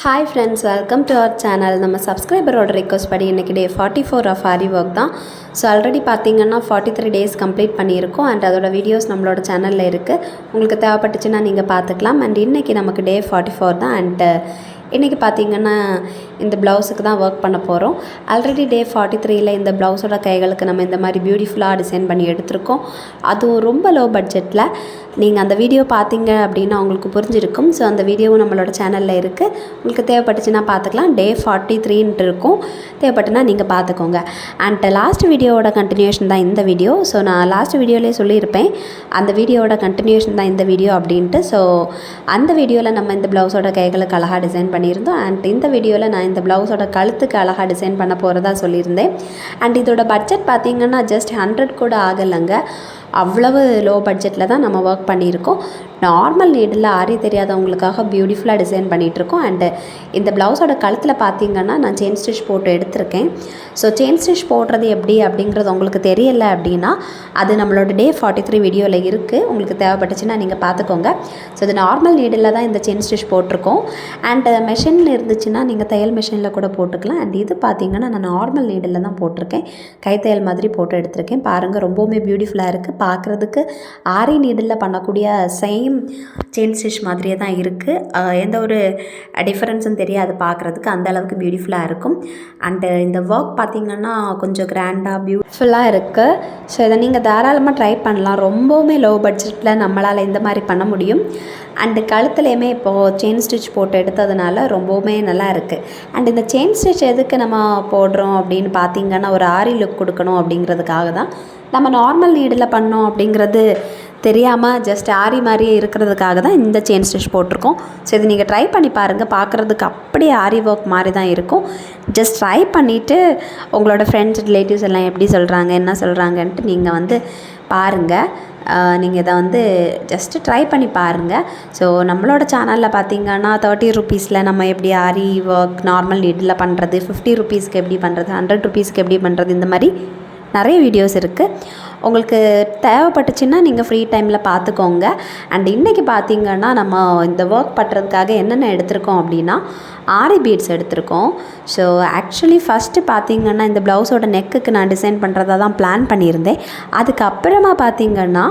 Hi friends welcome to our channel நம்ம சப்ஸ்கிரைபரோட request படி இன்றைக்கி day forty four of aari work தான். ஸோ ஆல்ரெடி பார்த்தீங்கன்னா ஃபார்ட்டி த்ரீ டேஸ் கம்ப்ளீட் பண்ணியிருக்கோம். அண்ட் அதோட வீடியோஸ் நம்மளோட சேனலில் இருக்குது உங்களுக்கு தேவைப்பட்டுச்சுன்னா நீங்கள் பார்த்துக்கலாம். அண்ட் இன்றைக்கி நமக்கு டே ஃபார்ட்டி ஃபோர் தான் அண்ட் இன்றைக்கி பார்த்தீங்கன்னா இந்த ப்ளவுஸுக்கு தான் ஒர்க் பண்ண போகிறோம் ஆல்ரெடி டே ஃபார்ட்டி த்ரீயில் இந்த ப்ளவுஸோட கைகளுக்கு நம்ம இந்த மாதிரி பியூட்டிஃபுல்லாக டிசைன் பண்ணி எடுத்திருக்கோம். அதுவும் ரொம்ப லோ பட்ஜெட்டில் நீங்கள் அந்த வீடியோ பார்த்தீங்க அப்படின்னா உங்களுக்கு புரிஞ்சிருக்கும். ஸோ அந்த வீடியோவும் நம்மளோட சேனலில் இருக்குது உங்களுக்கு தேவைப்பட்டுச்சுன்னா பார்த்துக்கலாம். டே ஃபார்ட்டி த்ரீன்ட்டு இருக்கும். தேவைப்பட்டுனா நீங்கள் பார்த்துக்கோங்க. அண்ட் லாஸ்ட் வீடியோவோட கண்டினியூஷன் தான் இந்த வீடியோ ஸோ நான் லாஸ்ட் வீடியோலேயே சொல்லியிருப்பேன். அந்த வீடியோவோட கண்டினியூஷன் தான் இந்த வீடியோ அப்படின்ட்டு. ஸோ அந்த வீடியோவில் நம்ம இந்த ப்ளவுஸோட கைகளுக்கு அழகாக டிசைன் பண்ணியிருந்தோம். அண்ட் இந்த வீடியோவில் நான் இந்த ப்ளவுஸோட கழுத்துக்கு அழகாக டிசைன் பண்ண போகிறதா சொல்லியிருந்தேன். அண்ட் இதோட பட்ஜெட் பார்த்தீங்கன்னா ஜஸ்ட் ஹண்ட்ரட் கூட ஆகலைங்க. அவ்வளவு லோ பட்ஜெட்டில் தான் நம்ம ஒர்க் பண்ணியிருக்கோம். நார்மல் நீடில் ஆரி தெரியாதவங்களுக்காக பியூட்டிஃபுல்லாக டிசைன் பண்ணிகிட்ருக்கோம் அண்டு இந்த ப்ளவுஸோட கழுத்தில் பார்த்தீங்கன்னா நான் செயின் ஸ்டிச் போட்டு எடுத்திருக்கேன். ஸோ செயின் ஸ்டிச் போடுறது எப்படி அப்படிங்கிறது உங்களுக்கு தெரியலை அப்படின்னா அது நம்மளோட டே ஃபார்ட்டி த்ரீ வீடியோவில் இருக்குது உங்களுக்கு தேவைப்பட்டுச்சுன்னா நீங்கள் பார்த்துக்கோங்க. ஸோ இது நார்மல் நீடில் தான் இந்த செயின் ஸ்டிச் போட்டிருக்கோம். அண்டு மெஷினில் இருந்துச்சுன்னா நீங்கள் தையல் மிஷினில் கூட போட்டுக்கலாம். அண்ட் இது பார்த்தீங்கன்னா நான் நார்மல் நீடில் தான் போட்டிருக்கேன். கைத்தையல் மாதிரி போட்டு எடுத்திருக்கேன். பாருங்கள் ரொம்பவுமே பியூட்டிஃபுல்லாக இருக்குது பார்க்குறதுக்கு ஆரி நீடில் பண்ணக்கூடிய சேம் செயின் ஸ்டிச் மாதிரியே தான் இருக்குது எந்த ஒரு டிஃப்ரென்ஸும் தெரியாது பார்க்குறதுக்கு. அந்த அளவுக்கு பியூட்டிஃபுல்லாக இருக்கும். அண்டு இந்த ஒர்க் பார்த்திங்கன்னா கொஞ்சம் கிராண்டாக பியூட்டிஃபுல்லாக இருக்குது ஸோ இதை நீங்கள் தாராளமாக ட்ரை பண்ணலாம். ரொம்பவுமே லோ பட்ஜெட்டில் நம்மளால் இந்த மாதிரி பண்ண முடியும். அண்டு கழுத்துலேயுமே இப்போது செயின் ஸ்டிச் போட்டு எடுத்ததுனால ரொம்பவுமே நல்லா இருக்குது அண்ட் இந்த செயின் ஸ்டிச் எதுக்கு நம்ம போடுறோம் அப்படின்னு பார்த்தீங்கன்னா ஒரு ஆரி லுக் கொடுக்கணும் அப்படிங்கிறதுக்காக தான். நம்ம நார்மல் நீடில் பண்ணோம் அப்படிங்கிறது தெரியாமல் ஜஸ்ட் ஆரி மாதிரியே இருக்கிறதுக்காக தான் இந்த செயின் ஸ்டிச் போட்டிருக்கோம். ஸோ இது நீங்கள் ட்ரை பண்ணி பாருங்கள் பார்க்குறதுக்கு அப்படியே ஆரி ஒர்க் மாதிரி தான் இருக்கும். ஜஸ்ட் ட்ரை பண்ணிவிட்டு உங்களோட ஃப்ரெண்ட்ஸ் ரிலேட்டிவ்ஸ் எல்லாம் எப்படி சொல்கிறாங்க என்ன சொல்கிறாங்கன்ட்டு நீங்கள் வந்து பாருங்கள் நீங்கள் இதை வந்து ஜஸ்ட்டு ட்ரை பண்ணி பாருங்கள் ஸோ நம்மளோட சேனலில் பார்த்தீங்கன்னா தேர்ட்டி ருபீஸில் நம்ம எப்படி ஆரி ஒர்க் நார்மல் நீடில் பண்ணுறது ஃபிஃப்டி ருபீஸ்க்கு எப்படி பண்ணுறது ஹண்ட்ரட் ருபீஸ்க்கு எப்படி பண்ணுறது இந்த மாதிரி நிறைய வீடியோஸ் இருக்குது உங்களுக்கு தேவைப்பட்டுச்சுன்னா நீங்கள் ஃப்ரீ டைமில் பார்த்துக்கோங்க அண்ட் இன்றைக்கி பார்த்தீங்கன்னா நம்ம இந்த ஒர்க் பண்ணுறதுக்காக என்னென்ன எடுத்திருக்கோம் அப்படின்னா ஆரி பீட்ஸ் எடுத்திருக்கோம். ஸோ ஆக்சுவலி ஃபஸ்ட்டு பார்த்தீங்கன்னா இந்த ப்ளவுஸோட நெக்குக்கு நான் டிசைன் பண்ணுறதா தான் பிளான் பண்ணியிருந்தேன். அதுக்கப்புறமா பார்த்திங்கன்னா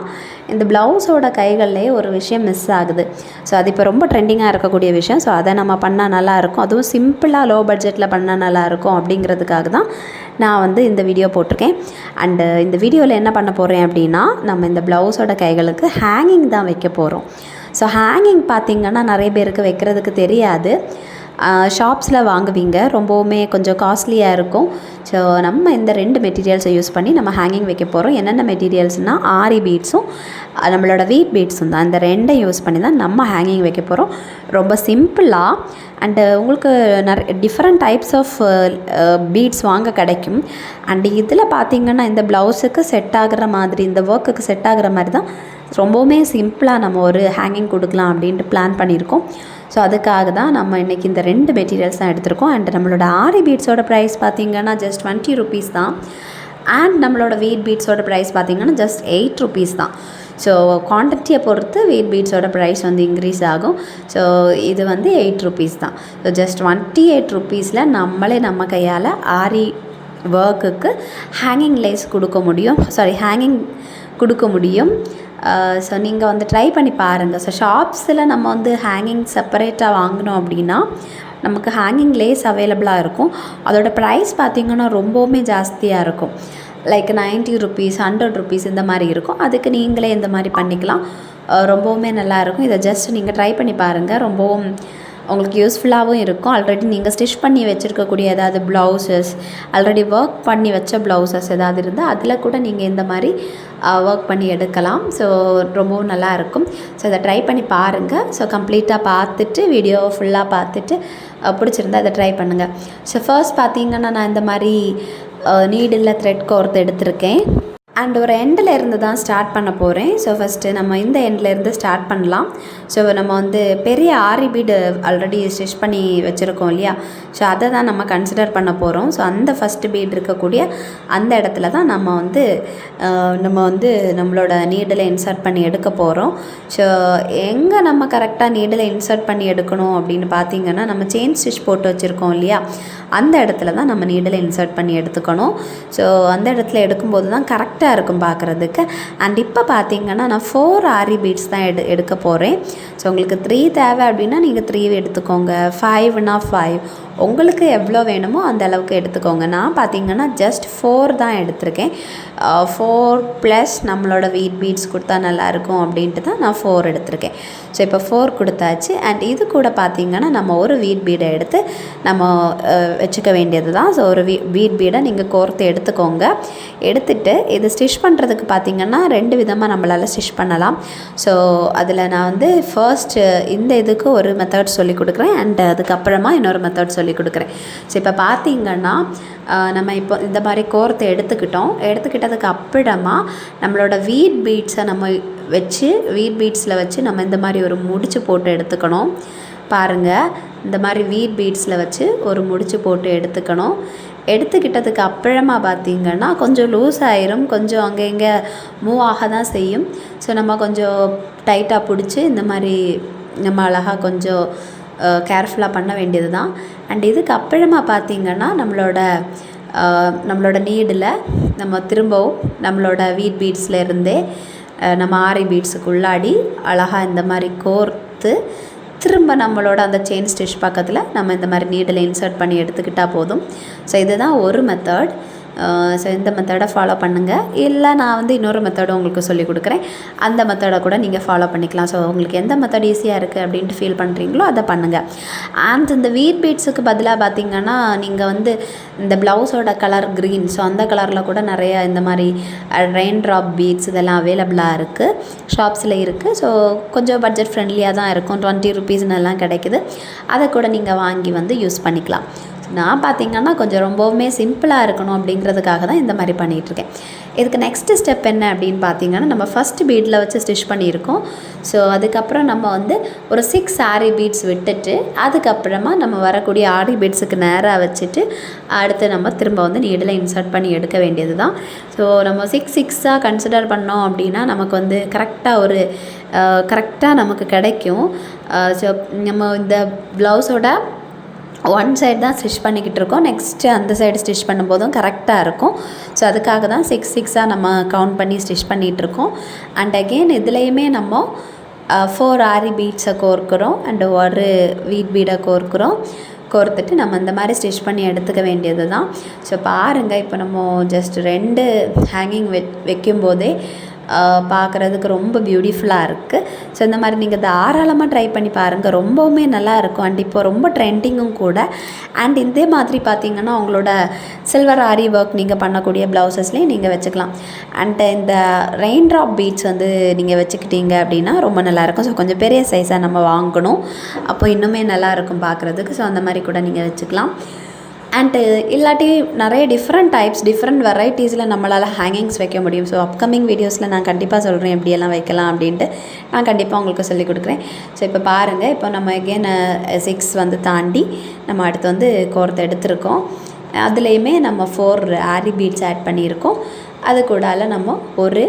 இந்த ப்ளவுஸோட கைகள்லேயே ஒரு விஷயம் மிஸ் ஆகுது. ஸோ அது இப்போ ரொம்ப ட்ரெண்டிங்காக இருக்கக்கூடிய விஷயம். ஸோ அதை நம்ம பண்ணால் நல்லாயிருக்கும் அதுவும் சிம்பிளாக லோ பட்ஜெட்டில் பண்ணால் நல்லாயிருக்கும் அப்படிங்கிறதுக்காக தான் நான் வந்து இந்த வீடியோ போட்டிருக்கேன். அண்டு இந்த வீடியோவில் என்ன பண்ண போகிறேன் அப்படின்னா நம்ம இந்த ப்ளவுஸோட கைகளுக்கு ஹேங்கிங் தான் வைக்க போகிறோம் ஸோ ஹேங்கிங் பார்த்திங்கன்னா நிறைய பேருக்கு வைக்கிறதுக்கு தெரியாது. ஷாப்ஸில் வாங்குவீங்க. ரொம்பவுமே கொஞ்சம் காஸ்ட்லியாக இருக்கும். ஸோ நம்ம இந்த ரெண்டு மெட்டீரியல்ஸை யூஸ் பண்ணி நம்ம ஹேங்கிங் வைக்க போகிறோம் என்னென்ன மெட்டீரியல்ஸ்னால் ஆரி பீட்ஸும் நம்மளோட வீட் பீட்ஸும் தான். இந்த ரெண்டை யூஸ் பண்ணி தான் நம்ம ஹேங்கிங் வைக்க போகிறோம் ரொம்ப சிம்பிளாக அண்டு உங்களுக்கு நிறைய டிஃப்ரெண்ட் டைப்ஸ் ஆஃப் பீட்ஸ் வாங்க கிடைக்கும். அண்டு இதில் பார்த்திங்கன்னா இந்த ப்ளவுஸுக்கு செட் ஆகிற மாதிரி இந்த ஒர்க்குக்கு செட் ஆகிற மாதிரி தான் ரொம்பவுமே சிம்பிளாக நம்ம ஒரு ஹேங்கிங் கொடுக்கலாம் அப்படின்ட்டு பிளான் பண்ணியிருக்கோம். ஸோ அதுக்காக தான் நம்ம இன்றைக்கி இந்த ரெண்டு மெட்டீரியல்ஸ் தான் எடுத்திருக்கோம். அண்ட் நம்மளோட ஆரி பீட்ஸோட ப்ரைஸ் பார்த்திங்கன்னா ஜஸ்ட் டுவெண்ட்டி ருபீஸ் தான். அண்ட் நம்மளோட வெயிட் பீட்ஸோட ப்ரைஸ் பார்த்திங்கன்னா ஜஸ்ட் எயிட் ருபீஸ் தான். ஸோ குவான்டிட்டியை பொறுத்து வெயிட் பீட்ஸோட ப்ரைஸ் வந்து இன்க்ரீஸ் ஆகும். ஸோ இது வந்து எயிட் ருபீஸ் தான். ஸோ ஜஸ்ட் டுவெண்ட்டி எயிட் ருபீஸில் நம்மளே நம்ம கையால் ஆரி ஒர்க்குக்கு ஹேங்கிங் லேஸ் கொடுக்க முடியும். சாரி ஹேங்கிங் கொடுக்க முடியும். ஸோ நீங்கள் வந்து ட்ரை பண்ணி பாருங்கள் ஸோ ஷாப்ஸில் நம்ம வந்து ஹேங்கிங் செப்பரேட்டாக வாங்கினோம் அப்படின்னா நமக்கு ஹேங்கிங் லேஸ் அவைலபிளாக இருக்கும். அதோட ப்ரைஸ் பார்த்திங்கன்னா ரொம்பவுமே ஜாஸ்தியாக இருக்கும். Like ninety rupees hundred rupees இந்த மாதிரி இருக்கும். அதுக்கு நீங்களே இந்த மாதிரி பண்ணிக்கலாம். ரொம்பவுமே நல்லாயிருக்கும் இதை ஜஸ்ட் நீங்கள் ட்ரை பண்ணி பாருங்கள் ரொம்பவும் உங்களுக்கு யூஸ்ஃபுல்லாகவும் இருக்கும். ஆல்ரெடி நீங்கள் ஸ்டிச் பண்ணி வச்சுருக்கக்கூடிய ஏதாவது ப்ளவுசஸ் ஆல்ரெடி ஒர்க் பண்ணி வச்ச ப்ளவுசஸ் ஏதாவது இருந்தால் அதில் கூட நீங்கள் இந்த மாதிரி ஒர்க் பண்ணி எடுக்கலாம். ஸோ ரொம்பவும் நல்லா இருக்கும். ஸோ அதை ட்ரை பண்ணி பாருங்கள் ஸோ கம்ப்ளீட்டாக பார்த்துட்டு வீடியோ ஃபுல்லாக பார்த்துட்டு பிடிச்சிருந்தா அதை ட்ரை பண்ணுங்கள் ஸோ ஃபர்ஸ்ட் பார்த்தீங்கன்னா நான் இந்த மாதிரி நீடில் த்ரெட் கோர்த்து எடுத்திருக்கேன். அண்ட் ஒரு எண்டில் இருந்து தான் ஸ்டார்ட் பண்ண போகிறேன் ஸோ ஃபஸ்ட்டு நம்ம இந்த எண்டில் இருந்து ஸ்டார்ட் பண்ணலாம். ஸோ நம்ம வந்து பெரிய ஆரி பீடு ஆல்ரெடி ஸ்டிச் பண்ணி வச்சுருக்கோம் இல்லையா? ஸோ அதை தான் நம்ம கன்சிடர் பண்ண போகிறோம் ஸோ அந்த ஃபஸ்ட்டு பீட் இருக்கக்கூடிய அந்த இடத்துல தான் நம்ம வந்து நம்ம வந்து நம்மளோட நீடில் இன்சர்ட் பண்ணி எடுக்க போகிறோம் ஸோ எங்கே நம்ம கரெக்டாக நீடில் இன்சர்ட் பண்ணி எடுக்கணும் அப்படின்னு பார்த்தீங்கன்னா நம்ம செயின் ஸ்டிச் போட்டு வச்சுருக்கோம் இல்லையா? அந்த இடத்துல தான் நம்ம நீடில் இன்சர்ட் பண்ணி எடுத்துக்கணும். ஸோ அந்த இடத்துல எடுக்கும்போது தான் கரெக்டாக இருக்கும் பார்க்குறதுக்கு. அண்ட் இப்போ பார்த்தீங்கன்னா நான் ஃபோர் ஆரி பீட்ஸ் தான் எடு எடுக்க போகிறேன் ஸோ உங்களுக்கு த்ரீ தேவை அப்படின்னா நீங்கள் த்ரீ எடுத்துக்கோங்க. ஃபைவ்னா ஃபைவ் உங்களுக்கு எவ்வளோ வேணுமோ அந்த அளவுக்கு எடுத்துக்கோங்க. நான் பார்த்தீங்கன்னா ஜஸ்ட் ஃபோர் தான் எடுத்திருக்கேன். ஃபோர் ப்ளஸ் நம்மளோட வீட் பீட்ஸ் கொடுத்தா நல்லாயிருக்கும் அப்படின்ட்டு தான் நான் ஃபோர் எடுத்திருக்கேன். ஸோ இப்போ ஃபோர் கொடுத்தாச்சு. அண்ட் இது கூட பார்த்திங்கன்னா நம்ம ஒரு வீட் பீடை எடுத்து நம்ம வச்சுக்க வேண்டியது தான். ஸோ ஒரு வீ வீட் பீடை நீங்கள் கோர்த்து எடுத்துக்கோங்க. எடுத்துட்டு இது ஸ்டிச் பண்ணுறதுக்கு பார்த்தீங்கன்னா ரெண்டு விதமாக நம்மளால் ஸ்டிச் பண்ணலாம். ஸோ அதில் நான் வந்து ஃபர்ஸ்ட் இந்த இதுக்கு ஒரு மெத்தட் சொல்லி கொடுக்குறேன். அண்ட் அதுக்கப்புறமா இன்னொரு மெத்தட் சொல்லி கொடுக்குறேன் ஸோ இப்போ பார்த்தீங்கன்னா நம்ம இப்போ இந்த மாதிரி கோர்த்து எடுத்துக்கிட்டோம். எடுத்துக்கிட்டதுக்கு அப்புறமா நம்மளோட வீட் பீட்ஸை நம்ம வச்சு வீட் பீட்ஸில் வச்சு நம்ம இந்த மாதிரி ஒரு முடிச்சு போட்டு எடுத்துக்கணும். பாருங்கள் இந்த மாதிரி வீட் பீட்ஸில் வச்சு ஒரு முடிச்சு போட்டு எடுத்துக்கணும். எடுத்துக்கிட்டதுக்கு அப்புறமா பார்த்திங்கன்னா கொஞ்சம் லூஸ் ஆயிரும். கொஞ்சம் அங்கே இங்கே மூவ் ஆக தான் செய்யும். ஸோ நம்ம கொஞ்சம் டைட்டாக பிடிச்சி இந்த மாதிரி நம்ம அழகாக கொஞ்சம் கேர்ஃபுல்லாக பண்ண வேண்டியது தான் அண்ட் இதுக்கு அப்புறமா பார்த்திங்கன்னா நம்மளோட நம்மளோட நீடில் நம்ம திரும்பவும் நம்மளோட வீட் பீட்ஸில் இருந்தே நம்ம ஆரி பீட்ஸுக்கு உள்ளாடி அழகாக இந்த மாதிரி கோர்த்து திரும்ப நம்மளோட அந்த செயின் ஸ்டிச் பக்கத்தில் நம்ம இந்த மாதிரி நீடில் இன்சர்ட் பண்ணி எடுத்துக்கிட்டால் போதும். ஸோ இதுதான் ஒரு மெத்தட் ஸோ இந்த மெத்தடை ஃபாலோ பண்ணுங்கள் இல்லை நான் வந்து இன்னொரு மெத்தடை உங்களுக்கு சொல்லிக் கொடுக்குறேன். அந்த மெத்தடை கூட நீங்கள் ஃபாலோ பண்ணிக்கலாம். ஸோ உங்களுக்கு எந்த மெத்தட் ஈஸியாக இருக்குது அப்படின்ட்டு ஃபீல் பண்ணுறீங்களோ அதை பண்ணுங்கள் அண்ட் இந்த வீட் பீட்ஸுக்கு பதிலாக பார்த்தீங்கன்னா நீங்கள் வந்து இந்த ப்ளவுஸோட கலர் க்ரீன் ஸோ அந்த கலரில் கூட நிறைய இந்த மாதிரி ரெயின் ட்ராப் பீட்ஸ் இதெல்லாம் அவைலபிளாக இருக்குது ஷாப்ஸில் இருக்குது ஸோ கொஞ்சம் பட்ஜெட் ஃப்ரெண்ட்லியாக தான் இருக்கும். டுவெண்ட்டி ருபீஸ்னெல்லாம் கிடைக்குது. அதை கூட நீங்கள் வாங்கி வந்து யூஸ் பண்ணிக்கலாம். நான் பார்த்திங்கன்னா கொஞ்சம் ரொம்பவுமே சிம்பிளாக இருக்கணும் அப்படிங்கிறதுக்காக தான் இந்த மாதிரி பண்ணிகிட்ருக்கேன். இதுக்கு நெக்ஸ்ட்டு ஸ்டெப் என்ன அப்படின்னு பார்த்தீங்கன்னா நம்ம ஃபஸ்ட் பீடில் வச்சு ஸ்டிச் பண்ணியிருக்கோம். ஸோ அதுக்கப்புறம் நம்ம வந்து ஒரு சிக்ஸ் ஆரி பீட்ஸ் விட்டுட்டு அதுக்கப்புறமா நம்ம வரக்கூடிய ஆரி பீட்ஸுக்கு நேராக வச்சுட்டு அடுத்து நம்ம திரும்ப வந்து நீடில் இன்சர்ட் பண்ணி எடுக்க வேண்டியது தான். ஸோ நம்ம சிக்ஸ் சிக்ஸாக கன்சிடர் பண்ணோம் அப்படின்னா நமக்கு வந்து கரெக்டாக ஒரு கரெக்டாக நமக்கு கிடைக்கும். ஸோ நம்ம இந்த ப்ளவுஸோட ஒன் சைடு தான் ஸ்டிச் பண்ணிக்கிட்டு இருக்கோம். நெக்ஸ்ட்டு அந்த சைடு ஸ்டிச் பண்ணும்போதும் கரெக்டாக இருக்கும். ஸோ அதுக்காக தான் சிக்ஸ் சிக்ஸாக நம்ம கவுண்ட் பண்ணி ஸ்டிச் பண்ணிகிட்ருக்கோம் அண்ட் அகெயின் இதுலேயுமே நம்ம ஃபோர் ஆரி பீட்ஸை கோர்க்குறோம். அண்டு ஒரு வீட் பீடை கோர்க்குறோம். கோர்த்துட்டு நம்ம இந்த மாதிரி ஸ்டிச் பண்ணி எடுத்துக்க வேண்டியது தான் ஸோ பாருங்கள் இப்போ நம்ம ஜஸ்ட் ரெண்டு ஹேங்கிங் வெ வைக்கும்போதே பார்க்குறதுக்கு ரொம்ப பியூட்டிஃபுல்லாக இருக்குது ஸோ இந்த மாதிரி நீங்கள் தாராளமாக ட்ரை பண்ணி பாருங்கள் ரொம்பவுமே நல்லா இருக்கும். அண்ட் இப்போ ரொம்ப ட்ரெண்டிங்கும் கூட. அண்ட் இதே மாதிரி பார்த்தீங்கன்னா உங்களோட சில்வர் ஆரி ஒர்க் நீங்கள் பண்ணக்கூடிய ப்ளவுசஸ்லேயும் நீங்கள் வச்சுக்கலாம். அண்ட் இந்த ரெயின் ட்ராப் பீட்ஸ் வந்து நீங்கள் வச்சுக்கிட்டீங்க அப்படின்னா ரொம்ப நல்லாயிருக்கும் ஸோ கொஞ்சம் பெரிய சைஸாக நம்ம வாங்கணும். அப்போ இன்னுமே நல்லா இருக்கும் பார்க்குறதுக்கு. ஸோ அந்த மாதிரி கூட நீங்கள் வச்சுக்கலாம். அண்டு uh, இல்லாட்டி நிறைய டிஃப்ரெண்ட் டைப்ஸ் டிஃப்ரெண்ட் வெரைட்டிஸில் நம்மளால் ஹேங்கிங்ஸ் வைக்க முடியும். ஸோ அப்கமிங் வீடியோஸில் நான் கண்டிப்பாக சொல்கிறேன் எப்படியெல்லாம் வைக்கலாம் அப்படின்ட்டு. நான் கண்டிப்பாக உங்களுக்கு சொல்லிக் கொடுக்குறேன். ஸோ இப்போ பாருங்கள் இப்போ நம்ம எகேன் சிக்ஸ் uh, வந்து தாண்டி நம்ம அடுத்து வந்து கோர்த்து எடுத்திருக்கோம். அதுலேயுமே நம்ம ஃபோர் ஆரி பீட்ஸ் ஆட் பண்ணியிருக்கோம். அது கூடால நம்ம ஒரு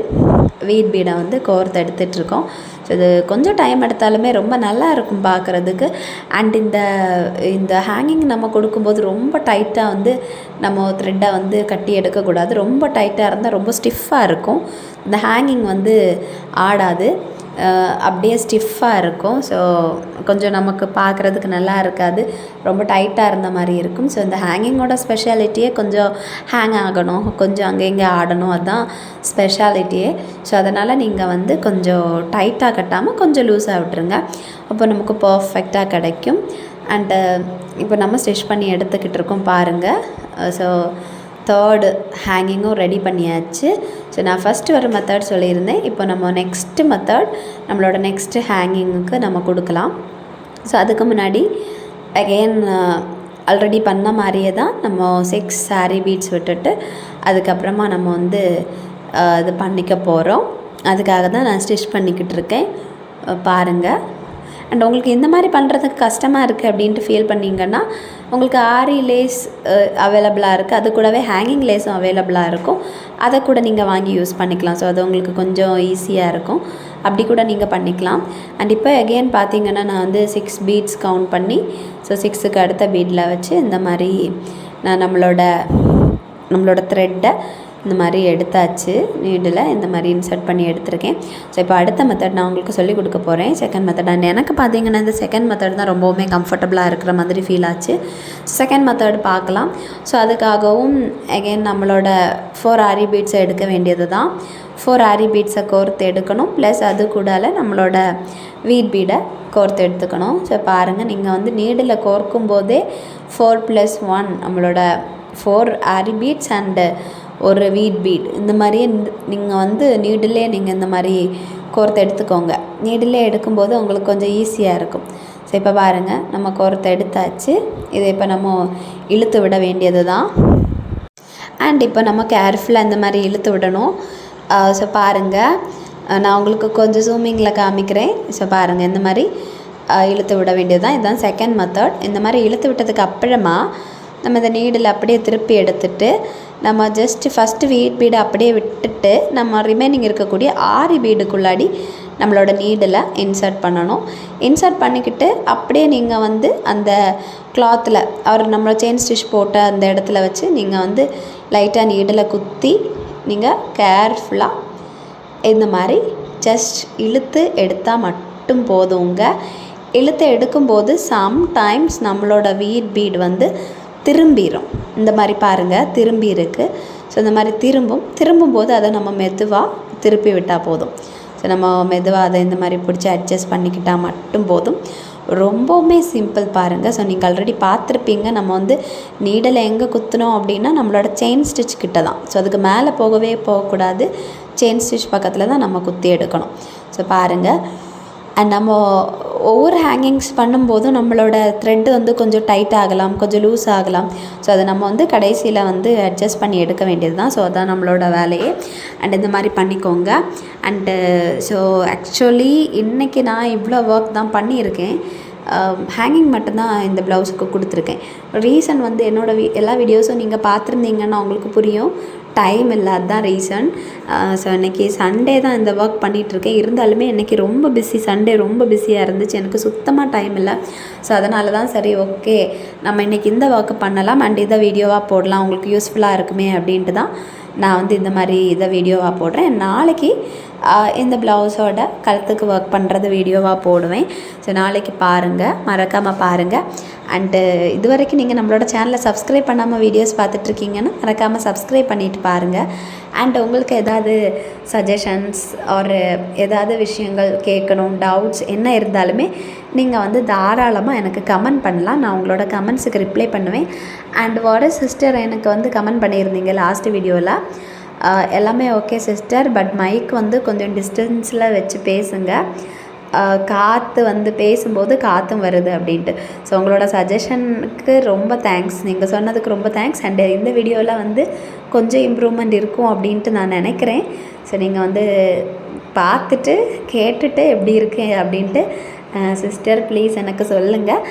வீட் பீடை வந்து கோர்த்து எடுத்துகிட்ருக்கோம் ஸோ இது கொஞ்சம் டைம் எடுத்தாலுமே ரொம்ப நல்லா இருக்கும் பார்க்குறதுக்கு. அண்ட் இந்த இந்த ஹேங்கிங் நம்ம கொடுக்கும்போது ரொம்ப டைட்டாக வந்து நம்ம த்ரெட்டை வந்து கட்டி எடுக்கக்கூடாது. ரொம்ப டைட்டாக இருந்தால் ரொம்ப ஸ்டிஃபாக இருக்கும். இந்த ஹேங்கிங் வந்து ஆடாது. அப்படியே ஸ்டிஃபாக இருக்கும். ஸோ கொஞ்சம் நமக்கு பார்க்குறதுக்கு நல்லா இருக்காது. ரொம்ப டைட்டாக இருந்த மாதிரி இருக்கும். ஸோ இந்த ஹேங்கிங்கோட ஸ்பெஷாலிட்டியே கொஞ்சம் ஹேங் ஆகணும். கொஞ்சம் அங்கே இங்கே ஆடணும். அதுதான் ஸ்பெஷாலிட்டியே ஸோ அதனால் நீங்கள் வந்து கொஞ்சம் டைட்டாக கட்டாமல் கொஞ்சம் லூஸாக விட்டுருங்க. அப்போ நமக்கு பர்ஃபெக்டாக கிடைக்கும். அண்டு இப்போ நம்ம ஸ்டிச் பண்ணி எடுத்துக்கிட்டு இருக்கோம் பாருங்கள் ஸோ தேர்டு ஹேங்கிங்கும் ரெடி பண்ணியாச்சு. ஸோ நான் ஃபஸ்ட்டு ஒரு மெத்தட் சொல்லியிருந்தேன். இப்போ நம்ம நெக்ஸ்ட்டு மெத்தட் நம்மளோட நெக்ஸ்ட்டு ஹேங்கிங்குக்கு நம்ம கொடுக்கலாம். ஸோ அதுக்கு முன்னாடி அகெயின் ஆல்ரெடி பண்ண மாதிரியே தான் நம்ம சிக்ஸ் saree பீட்ஸ் விட்டுட்டு அதுக்கப்புறமா நம்ம வந்து இது பண்ணிக்க போகிறோம் அதுக்காக தான் நான் ஸ்டிச் பண்ணிக்கிட்டு இருக்கேன். பாருங்கள் அண்ட் உங்களுக்கு இந்த மாதிரி பண்ணுறதுக்கு கஷ்டமாக இருக்குது அப்படின்ட்டு ஃபீல் பண்ணிங்கன்னா உங்களுக்கு ஆரி லேஸ் அவைலபிளாக இருக்குது அது கூடவே ஹேங்கிங் லேஸும் அவைலபிளாக இருக்கும். அதை கூட நீங்கள் வாங்கி யூஸ் பண்ணிக்கலாம். ஸோ அது உங்களுக்கு கொஞ்சம் ஈஸியாக இருக்கும். அப்படி கூட நீங்கள் பண்ணிக்கலாம். அண்ட் இப்போ எகெயின் பார்த்தீங்கன்னா நான் வந்து சிக்ஸ் பீட்ஸ் கவுண்ட் பண்ணி ஸோ சிக்ஸுக்கு அடுத்த பீட்டில் வச்சு இந்த மாதிரி நான் நம்மளோட நம்மளோட த்ரெட்டை இந்த மாதிரி எடுத்தாச்சு நீடில் இந்த மாதிரி இன்சர்ட் பண்ணி எடுத்திருக்கேன். ஸோ இப்போ அடுத்த மெத்தட் நான் உங்களுக்கு சொல்லிக் கொடுக்க போகிறேன் செகண்ட் மெத்தட் அண்ட் எனக்கு பார்த்தீங்கன்னா இந்த செகண்ட் மெத்தட் தான் ரொம்பவுமே கம்ஃபர்டபுளாக இருக்கிற மாதிரி ஃபீல் ஆச்சு. செகண்ட் மெத்தட் பார்க்கலாம். ஸோ அதுக்காகவும் அகைன் நம்மளோட ஃபோர் ஆரி பீட்ஸை எடுக்க வேண்டியது தான். ஃபோர் ஆரி பீட்ஸை கோர்த்து எடுக்கணும். ப்ளஸ் அது கூடால நம்மளோட வீட் பீடை கோர்த்து எடுத்துக்கணும். ஸோ பாருங்கள் நீங்கள் வந்து நீடில் கோர்க்கும் போதே ஃபோர் ப்ளஸ் ஒன் நம்மளோட ஃபோர் ஆரி பீட்ஸ் அண்டு ஒரு வீட் பீட் இந்த மாதிரியே நீங்கள் வந்து நீடிலே நீங்கள் இந்த மாதிரி கோர்த்து எடுத்துக்கோங்க. நீடிலே எடுக்கும்போது உங்களுக்கு கொஞ்சம் ஈஸியாக இருக்கும். ஸோ இப்போ பாருங்கள் நம்ம கோர்த்து எடுத்தாச்சு. இதை இப்போ நம்ம இழுத்து விட வேண்டியது தான் அண்ட் இப்போ நம்ம கேர்ஃபுல்லாக இந்த மாதிரி இழுத்து விடணும். ஸோ பாருங்கள் நான் உங்களுக்கு கொஞ்சம் ஜூமிங்கில் காமிக்கிறேன். ஸோ பாருங்கள் இந்த மாதிரி இழுத்து விட வேண்டியது தான் இதுதான் செகண்ட் மெத்தட் இந்த மாதிரி இழுத்து விட்டதுக்கு அப்புறமா நம்ம இந்த நீடில் அப்படியே திருப்பி எடுத்துகிட்டு நம்ம ஜஸ்ட்டு ஃபஸ்ட்டு வீட் பீடை அப்படியே விட்டுட்டு நம்ம ரிமைனிங் இருக்கக்கூடிய ஆரி பீடுக்குள்ளாடி நம்மளோட நீடில் இன்சர்ட் பண்ணணும். இன்சர்ட் பண்ணிக்கிட்டு அப்படியே நீங்கள் வந்து அந்த கிளாத்தில் அவர் நம்மளை செயின் ஸ்டிச் போட்ட அந்த இடத்துல வச்சு நீங்கள் வந்து லைட்டாக நீடில் குத்தி நீங்கள் கேர்ஃபுல்லாக இந்த மாதிரி ஜஸ்ட் இழுத்து எடுத்தால் மட்டும் போதுங்க. இழுத்து எடுக்கும்போது சம்டைம்ஸ் நம்மளோட வீட் பீட் வந்து திரும்பிடும் இந்த மாதிரி பாருங்கள் திரும்பி இருக்குது ஸோ இந்த மாதிரி திரும்பும். திரும்பும்போது அதை நம்ம மெதுவாக திருப்பி விட்டால் போதும். ஸோ நம்ம மெதுவாக அதை இந்த மாதிரி பிடிச்சி அட்ஜஸ்ட் பண்ணிக்கிட்டால் மட்டும் போதும். ரொம்பவுமே சிம்பிள் பாருங்கள் ஸோ நீங்கள் ஆல்ரெடி பார்த்துருப்பீங்க. நம்ம வந்து நீடலை எங்கே குத்தினோம் அப்படின்னா நம்மளோட செயின் ஸ்டிச் கிட்ட தான். ஸோ அதுக்கு மேலே போகவே போகக்கூடாது. செயின் ஸ்டிச் பக்கத்தில் தான் நம்ம குத்தி எடுக்கணும். ஸோ பாருங்கள் அண்ட் நம்ம ஒவ்வொரு ஹேங்கிங்ஸ் பண்ணும்போதும் நம்மளோட த்ரெட்டு வந்து கொஞ்சம் டைட் ஆகலாம் கொஞ்சம் லூஸ் ஆகலாம். ஸோ அதை நம்ம வந்து கடைசியில் வந்து அட்ஜஸ்ட் பண்ணி எடுக்க வேண்டியது தான் ஸோ அதான் நம்மளோட வேலையே. அண்ட் இந்த மாதிரி பண்ணிக்கோங்க. அண்டு ஸோ ஆக்சுவலி இன்றைக்கி நான் இவ்வளோ ஒர்க் தான் பண்ணியிருக்கேன். ஹேங்கிங் மட்டும்தான் இந்த ப்ளவுஸுக்கு கொடுத்துருக்கேன். ரீசன் வந்து என்னோடய வீ எல்லா வீடியோஸும் நீங்கள் பார்த்துருந்தீங்கன்னா உங்களுக்கு புரியும். டைம் இல்லை அதுதான் ரீசன் ஸோ இன்றைக்கி சண்டே தான் இந்த ஒர்க் பண்ணிகிட்ருக்கேன் இருந்தாலுமே இன்றைக்கி ரொம்ப பிஸி சண்டே ரொம்ப பிஸியாக இருந்துச்சு. எனக்கு சுத்தமாக டைம் இல்லை. ஸோ அதனால தான் சரி ஓகே நம்ம இன்றைக்கி இந்த ஒர்க் பண்ணலாம். அண்ட் இதை வீடியோவாக போடலாம். உங்களுக்கு யூஸ்ஃபுல்லாக இருக்குமே அப்படின்ட்டு தான் நான் வந்து இந்த மாதிரி இதை வீடியோவாக போடுறேன். நாளைக்கு இந்த ப்ளவுஸோட கழுத்துக்கு ஒர்க் பண்ணுறது வீடியோவாக போடுவேன். ஸோ நாளைக்கு பாருங்கள் மறக்காமல் பாருங்கள் அண்டு இது வரைக்கும் நீங்கள் நம்மளோட சேனலை சப்ஸ்கிரைப் பண்ணாமல் வீடியோஸ் பார்த்துட்ருக்கீங்கன்னா மறக்காமல் சப்ஸ்கிரைப் பண்ணிட்டு பாருங்கள் அண்ட் உங்களுக்கு ஏதாவது சஜஷன்ஸ் ஒரு ஏதாவது விஷயங்கள் கேட்கணும் டவுட்ஸ் என்ன இருந்தாலுமே நீங்கள் வந்து தாராளமாக எனக்கு கமெண்ட் பண்ணலாம். நான் உங்களோட கமெண்ட்ஸுக்கு ரிப்ளை பண்ணுவேன். அண்ட் வாட சிஸ்டர் எனக்கு வந்து கமெண்ட் பண்ணியிருந்தீங்க லாஸ்ட் வீடியோவில் எல்லாமே ஓகே சிஸ்டர் பட் மைக் வந்து கொஞ்சம் டிஸ்டன்ஸில் வச்சு பேசுங்க. காற்று வந்து பேசும்போது காற்றும் வருது அப்படின்ட்டு. ஸோ உங்களோட சஜஷனுக்கு ரொம்ப தேங்க்ஸ் நீங்கள் சொன்னதுக்கு ரொம்ப தேங்க்ஸ் அண்டு இந்த வீடியோவில் வந்து கொஞ்சம் இம்ப்ரூவ்மெண்ட் இருக்கும் அப்படின்ட்டு நான் நினைக்கிறேன். ஸோ நீங்கள் வந்து பார்த்துட்டு கேட்டுட்டு எப்படி இருக்கு அப்படின்ட்டு சிஸ்டர் ப்ளீஸ் எனக்கு சொல்லுங்கள்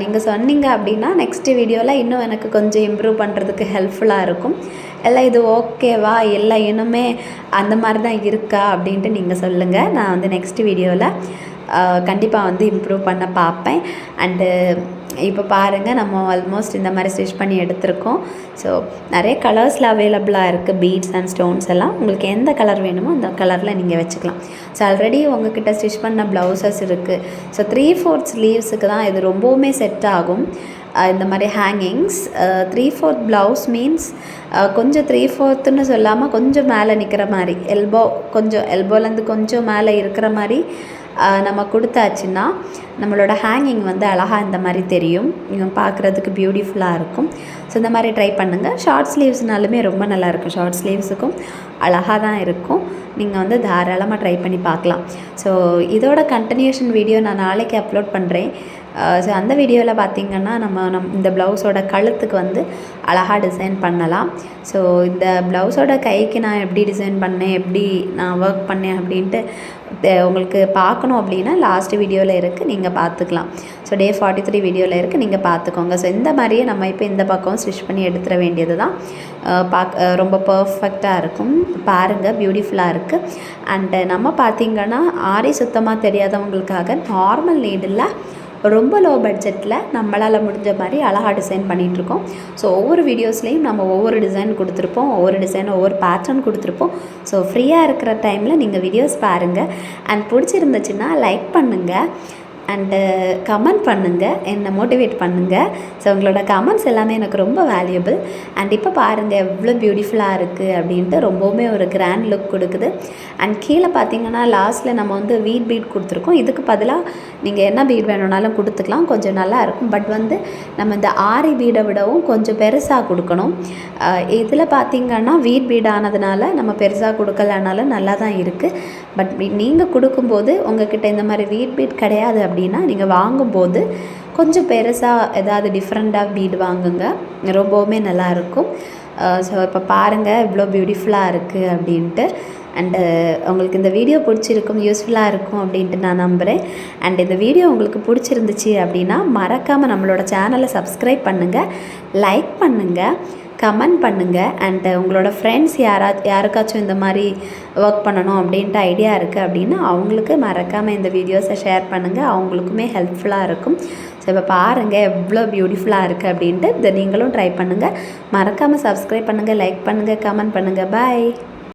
நீங்கள் சொன்னீங்க அப்படின்னா நெக்ஸ்ட் வீடியோவில் இன்னும் எனக்கு கொஞ்சம் இம்ப்ரூவ் பண்ணுறதுக்கு ஹெல்ப்ஃபுல்லாக இருக்கும். எல்லாம் இது ஓகேவா? எல்லா இன்னுமே அந்த மாதிரி தான் இருக்கா? அப்படின்ட்டு நீங்கள் சொல்லுங்கள் நான் வந்து நெக்ஸ்ட் வீடியோவில் கண்டிப்பாக வந்து இம்ப்ரூவ் பண்ண பார்ப்பேன். அண்டு இப்போ பாருங்கள் நம்ம ஆல்மோஸ்ட் இந்த மாதிரி ஸ்டிச் பண்ணி எடுத்திருக்கோம். ஸோ நிறைய கலர்ஸில் அவைலபிளாக இருக்குது பீட்ஸ் அண்ட் ஸ்டோன்ஸ் எல்லாம். உங்களுக்கு எந்த கலர் வேணுமோ அந்த கலரில் நீங்கள் வச்சுக்கலாம். ஸோ ஆல்ரெடி உங்ககிட்ட ஸ்டிச் பண்ண ப்ளவுசஸ் இருக்குது ஸோ த்ரீ ஃபோர்த் ஸ்லீவ்ஸுக்கு தான் இது ரொம்பவுமே செட் ஆகும். இந்த மாதிரி hangings three fourth blouse means கொஞ்சம் த்ரீ ஃபோர்த்துன்னு சொல்லாமல் கொஞ்சம் மேலே நிற்கிற மாதிரி எல்போ கொஞ்சம் எல்போலேருந்து கொஞ்சம் மேலே இருக்கிற மாதிரி நம்ம கொடுத்தாச்சுன்னா நம்மளோட ஹேங்கிங் வந்து அழகாக இந்த மாதிரி தெரியும். நீங்கள் பார்க்குறதுக்கு பியூட்டிஃபுல்லாக இருக்கும். ஸோ இந்த மாதிரி ட்ரை பண்ணுங்கள் ஷார்ட் ஸ்லீவ்ஸ்னாலுமே ரொம்ப நல்லாயிருக்கும் ஷார்ட் ஸ்லீவ்ஸுக்கும் அழகாக தான் இருக்கும். நீங்கள் வந்து தாராளமாக ட்ரை பண்ணி பார்க்கலாம். ஸோ இதோட கண்டினியூஷன் வீடியோ நான் நாளைக்கு அப்லோட் பண்ணுறேன் ஸோ அந்த வீடியோவில் பார்த்திங்கன்னா நம்ம நம் இந்த ப்ளவுஸோட கழுத்துக்கு வந்து அழகாக டிசைன் பண்ணலாம். ஸோ இந்த ப்ளவுஸோட கைக்கு நான் எப்படி டிசைன் பண்ணேன் எப்படி நான் ஒர்க் பண்ணேன் அப்படின்ட்டு உங்களுக்கு பார்க்கணும் அப்படின்னா லாஸ்ட் வீடியோவில் இருக்குது நீங்கள் பார்த்துக்கலாம் ஸோ டே ஃபார்ட்டி த்ரீ வீடியோவில் இருக்குது நீங்கள் பார்த்துக்கோங்க ஸோ இந்த மாதிரியே நம்ம இப்போ இந்த பக்கம் ஸ்டிச் பண்ணி எடுத்துட வேண்டியது தான் பார்க்க ரொம்ப பர்ஃபெக்டாக இருக்கும். பாருங்கள் பியூட்டிஃபுல்லாக இருக்குது அண்டு நம்ம பார்த்திங்கன்னா ஆரி சுத்தமாக தெரியாதவங்களுக்காக நார்மல் நீடில் ரொம்ப லோ பட்ஜெட்டில் நம்மளால் முடிஞ்ச மாதிரி அழகாக டிசைன் பண்ணிகிட்ருக்கோம் ஸோ ஒவ்வொரு வீடியோஸ்லேயும் நம்ம ஒவ்வொரு டிசைன் கொடுத்துருப்போம் ஒவ்வொரு டிசைன் ஒவ்வொரு பேட்டர்ன் கொடுத்துருப்போம். ஸோ ஃப்ரீயாக இருக்கிற டைமில் நீங்கள் வீடியோஸ் பாருங்கள் அண்ட் பிடிச்சிருந்துச்சுன்னா லைக் பண்ணுங்கள் அண்டு கமெண்ட் uh, பண்ணுங்கள் என்னை மோட்டிவேட் பண்ணுங்கள் ஸோ உங்களோட கமெண்ட்ஸ் எல்லாமே எனக்கு ரொம்ப வேல்யூபிள் அண்ட் இப்போ பாருங்கள் எவ்வளோ பியூட்டிஃபுல்லாக இருக்குது அப்படின்ட்டு ரொம்பவுமே ஒரு கிராண்ட் லுக் கொடுக்குது. அண்ட் கீழே பார்த்தீங்கன்னா லாஸ்ட்டில் நம்ம வந்து வீட் பீட் கொடுத்துருக்கோம். இதுக்கு பதிலாக நீங்கள் என்ன பீட் வேணும்னாலும் கொடுத்துக்கலாம். கொஞ்சம் நல்லா இருக்கும். பட் வந்து நம்ம இந்த ஆரி பீடை விடவும் கொஞ்சம் பெருசாக கொடுக்கணும். இதில் பார்த்தீங்கன்னா வீட் பீடானதுனால நம்ம பெருசாக கொடுக்கலனாலும் நல்லா தான் இருக்குது பட் நீங்கள் கொடுக்கும்போது உங்ககிட்ட இந்த மாதிரி வீட் பீட் கிடையாது அப்படின்னா நீங்கள் வாங்கும்போது கொஞ்சம் பெருசாக ஏதாவது டிஃப்ரெண்ட்டாக பீட் வாங்குங்க. ரொம்பவுமே நல்லாயிருக்கும் ஸோ இப்போ பாருங்கள் இவ்வளோ பியூட்டிஃபுல்லாக இருக்குது அப்படின்ட்டு. அண்டு உங்களுக்கு இந்த வீடியோ பிடிச்சிருக்கும் யூஸ்ஃபுல்லாக இருக்கும் அப்படின்ட்டு நான் நம்புகிறேன் அண்ட் இந்த வீடியோ உங்களுக்கு பிடிச்சிருந்துச்சு அப்படின்னா மறக்காமல் நம்மளோட சேனலை சப்ஸ்கிரைப் பண்ணுங்கள் லைக் பண்ணுங்கள் கமெண்ட் பண்ணுங்கள் அண்டு உங்களோட ஃப்ரெண்ட்ஸ் யாரா யாருக்காச்சும் இந்த மாதிரி ஒர்க் பண்ணணும் அப்படின்ட்டு ஐடியா இருக்குது அப்படின்னா அவங்களுக்கு மறக்காமல் இந்த வீடியோஸை ஷேர் பண்ணுங்கள் அவங்களுக்குமே ஹெல்ப்ஃபுல்லாக இருக்கும். ஸோ இப்போ பாருங்கள் எவ்வளோ பியூட்டிஃபுல்லாக இருக்குது அப்படின்ட்டு இதை நீங்களும் ட்ரை பண்ணுங்கள் மறக்காமல் சப்ஸ்கிரைப் பண்ணுங்கள் லைக் பண்ணுங்கள் கமெண்ட் பண்ணுங்கள் பாய்